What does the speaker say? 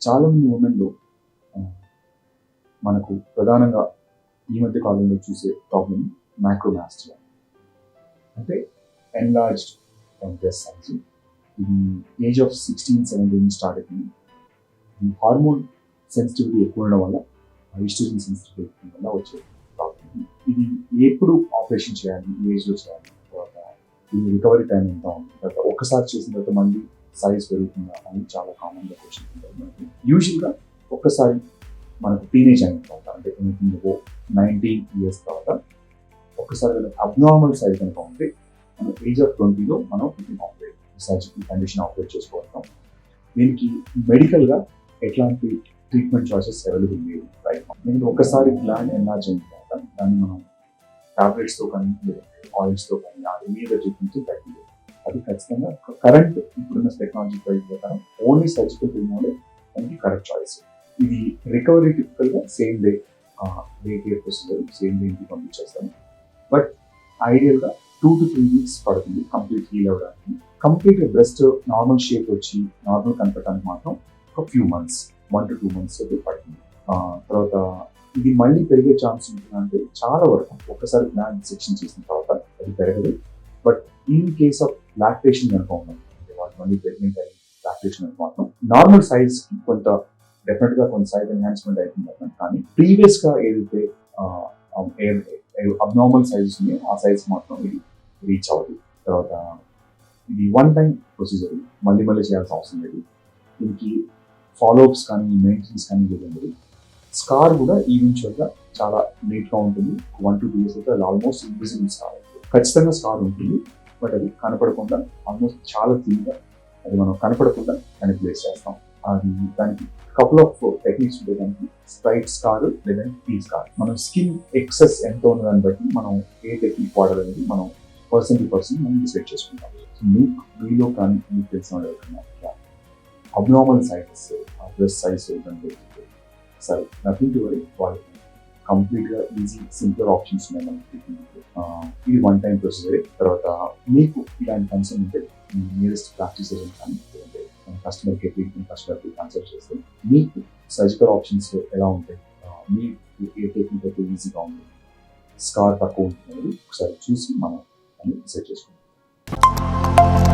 చాలా మంది ఉమెన్లో మనకు ప్రధానంగా ఈ మధ్య కాలంలో చూసే ప్రాబ్లం మైక్రోమాస్టియా అంటే ఎన్లార్జ్డ్ బ్రెస్ట్ సైజ్ ఇది age of sixteen seventeen start అయింది ఈ హార్మోన్ సెన్సిటివిటీ ఎక్కువ ఉండడం వల్ల ఈస్ట్రోజన్ సెన్సిటివిటీ ఎక్కువ వల్ల వచ్చే ప్రాబ్లం ఇది ఎప్పుడు ఆపరేషన్ చేయాలి? ఏజ్లో చేయాలి? తర్వాత ఈ రికవరీ టైం ఎంత ఉంది? తర్వాత ఒక్కసారి చేసిన తర్వాత మళ్ళీ సైజ్ పెరుగుతుందా అని చాలా కామన్గా క్వశ్చన్ ఉంటుంది మనకి యూజువల్గా ఒక్కసారి మనకు టీనేజ్ అయిన తర్వాత అంటే ఓ నైన్టీన్ ఇయర్స్ తర్వాత ఒక్కసారి అబ్నార్మల్ సైజ్ కనుక ఉంటే మనం ఏజ్ ఆఫ్ ట్వంటీలో మనం ఇది ఆపరేట్ సర్జికల్ కండిషన్ ఆపరేట్ చేసుకోగలుగుతాం. దీనికి మెడికల్గా ఎట్లాంటి ట్రీట్మెంట్ చాయిసెస్ అవైలబుల్ లేవు రైట్ ఎందుకంటే ఒక్కసారి గ్లాండ్ ఎన్లార్జ్ అయిన తర్వాత దాన్ని మనం టాబ్లెట్స్తో కానీ ఆయిల్స్తో కానీ ఆ మీద ట్రీట్మెంట్ తగ్గింది అది ఖచ్చితంగా కరెంట్ ఇప్పుడున్న టెక్నాలజీ ప్రైజ్ ప్రకారం ఓన్లీ సర్జికల్ ట్రీట్మెంట్ మనకి కరెక్ట్ చాయిస్ ఇది recovery టిపికల్గా same day day care procedure same day ఇంటికి పంపించేస్తాను బట్ ఐడియల్గా టూ టు త్రీ వీక్స్ పడుతుంది కంప్లీట్ హీల్ అవ్వడానికి కంప్లీట్ బ్రెస్ట్ నార్మల్ షేప్ వచ్చి నార్మల్ కనపడటానికి మాత్రం ఒక few months one to two months అయితే పడుతుంది. తర్వాత ఇది మళ్ళీ పెరిగే ఛాన్స్ ఉంటుందంటే చాలా వరకు ఒక్కసారి ప్లాన్ సెక్షన్ చేసిన తర్వాత అది పెరగదు. But in case of lactation కనుక ఉన్నది అంటే వాళ్ళు మళ్ళీ ప్రెగ్నెంట్ అయ్యి లాక్టేషన్ కనుక మాత్రం నార్మల్ సైజ్ కొంత డెఫినెట్గా కొంత సైజ్ ఎన్హాన్స్మెంట్ అవుతుంది అర్థం. కానీ ప్రీవియస్గా ఏదైతే అబ్నార్మల్ సైజెస్ ఉన్నాయో ఆ సైజ్ మాత్రం ఇది రీచ్ అవ్వదు. తర్వాత ఇది వన్ టైం ప్రొసీజర్ మళ్ళీ మళ్ళీ చేయాల్సిన అవసరం లేదు. దీనికి ఫాలోఅప్స్ కానీ మెయింటెనెన్స్ కానీ లేదు ఉండదు. స్కార్ కూడా ఈవెన్చువల్గా చాలా నీట్గా ఉంటుంది. వన్ టు టూ ఇయర్స్ అయితే అది ఆల్మోస్ట్ ఇన్విజిబుల్ స్కార్ ఖచ్చితంగా స్కార్ ఉంటుంది. బట్ అది కనపడకుండా ఆల్మోస్ట్ చాలా థిన్ అది మనం కనపడకుండా దాన్ని ప్లేస్ చేస్తాం. అది దానికి కపుల్ ఆఫ్ టెక్నిక్స్ ఉంటాయి. దానికి స్ప్రైట్ స్కార్ లేదంటే టీ స్కార్ మనం స్కిన్ ఎక్సెస్ ఎంత ఉన్న దాన్ని బట్టి మనం ఏ టెక్నిక్ వాడాలనేది మనం పర్సన్ టు పర్సన్ మనం డిసైడ్ చేసుకుంటాం. సో మీకు మీలో కానీ మీకు తెలిసిన వాళ్ళు అబ్నార్మల్ సైజెస్ డ్రెస్ సైజ్ సరే నథింగ్ టు వరీ వాళ్ళకి కంప్లీట్గా ఈజీ సింపుల్ ఆప్షన్స్ ఉన్నాయి మనకి ఇది వన్ టైం ప్రొసీజర్ తర్వాత మీకు ఇలాంటి కన్సర్న్ ఉంటే నియరెస్ట్ ప్రాక్టీస్ కానీ కస్టమర్ కేర్ ట్రీట్మెంట్ కస్టమర్కి కన్సల్ట్ చేస్తే మీకు సర్జికల్ ఆప్షన్స్ ఎలా ఉంటాయి? మీ మీకు ఏ టెక్నిక్ అయితే ఈజీగా ఉంది స్కార్ తక్కువ ఉంటుంది ఒకసారి చూసి మనం సెట్ డిసైడ్ చేసుకుంటాం